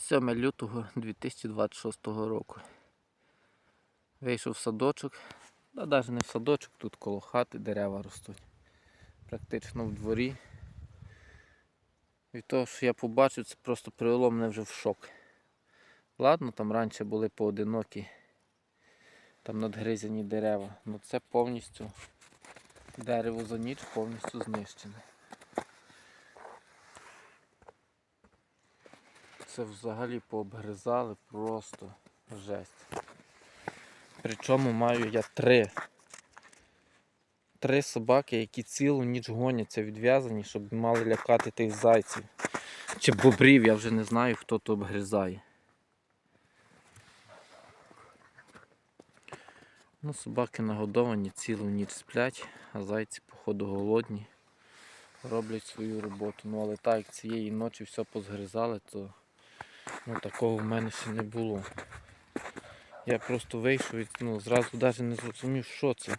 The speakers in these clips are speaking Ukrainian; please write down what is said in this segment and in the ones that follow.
7 лютого 2026 року. Вийшов в садочок, та навіть не в садочок, тут коло хати дерева ростуть. Практично в дворі. Від того, що я побачив, це просто привело мене вже в шок. Ладно, там раніше були поодинокі, там надгризані дерева, але це повністю дерево за ніч повністю знищене. Це взагалі пообгризали просто жесть. Причому маю я три. Три собаки, які цілу ніч гоняться відв'язані, щоб мали лякати тих зайців. Чи бобрів, я вже не знаю, хто то обгризає. Ну, собаки нагодовані, цілу ніч сплять, а зайці, походу, голодні. Роблять свою роботу. Ну але так, як цієї ночі все позгризали, то ну, такого в мене ще не було. Я просто вийшов і ну, зразу навіть не зрозумів, що це.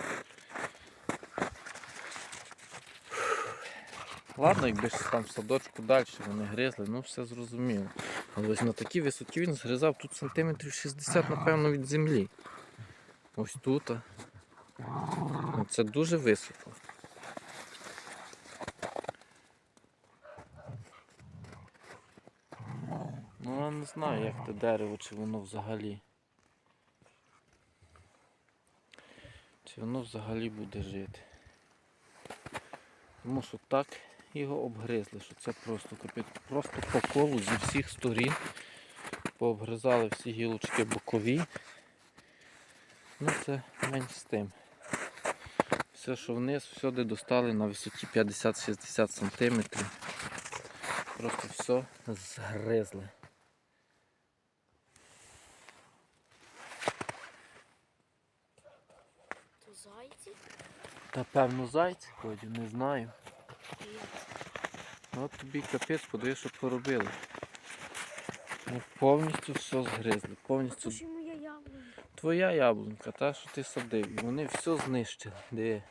Ладно, якби ж там в садочку далі вони гризли, ну все зрозуміло. Але ось на такій висоті він згризав тут сантиметрів 60, напевно, від землі. Ось тут. Ну, Це дуже високо. Ну я не знаю, як те дерево, чи воно взагалі. Чи воно взагалі буде жити. Тому що так його обгризли, що це просто капець. Просто по колу зі всіх сторін. Пообгризали всі гілочки бокові. Ну це менш з тим. Все, що вниз, всюди достали на висоті 50-60 см. Просто все згризли. Зайці? Та певно зайці ходять, не знаю. От тобі капець, подивись, що поробили. Ну, повністю все згризли, повністю Це моя яблунька. Твоя яблунька, та що ти садив, і вони все знищили. Де?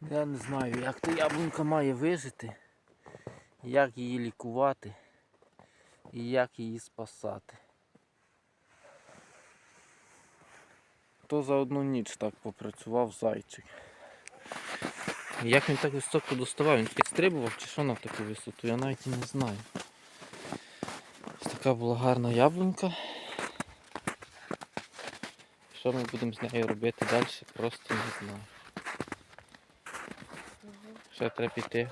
Я не знаю, як та яблунька має вижити, як її лікувати і як її спасати. То за одну ніч так попрацював зайчик. Як він так високо доставав, він підстрибував чи що на таку висоту, я навіть і не знаю. Ось така була гарна яблунька. Що ми будемо з нею робити далі, просто не знаю. Ще треба піти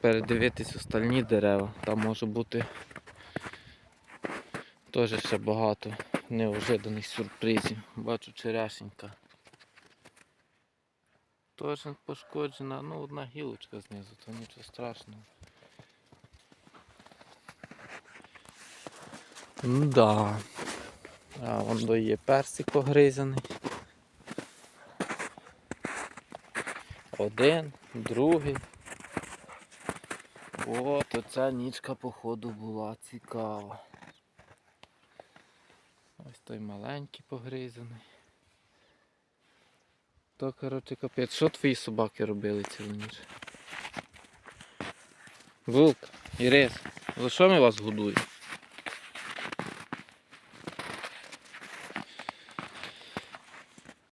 передивитись остальні дерева. Там може бути теж ще багато неожиданих сюрпризів. Бачу черешенька. Теж пошкоджена, ну одна гілочка знизу, то нічого страшного. Да. А вон є персик погризаний. Один, другий. От оця нічка походу була цікава. Ось той маленький погризаний. То коротше капець. Що твої собаки робили цілу ніч? Булка, Ірис, за що ми вас годуємо?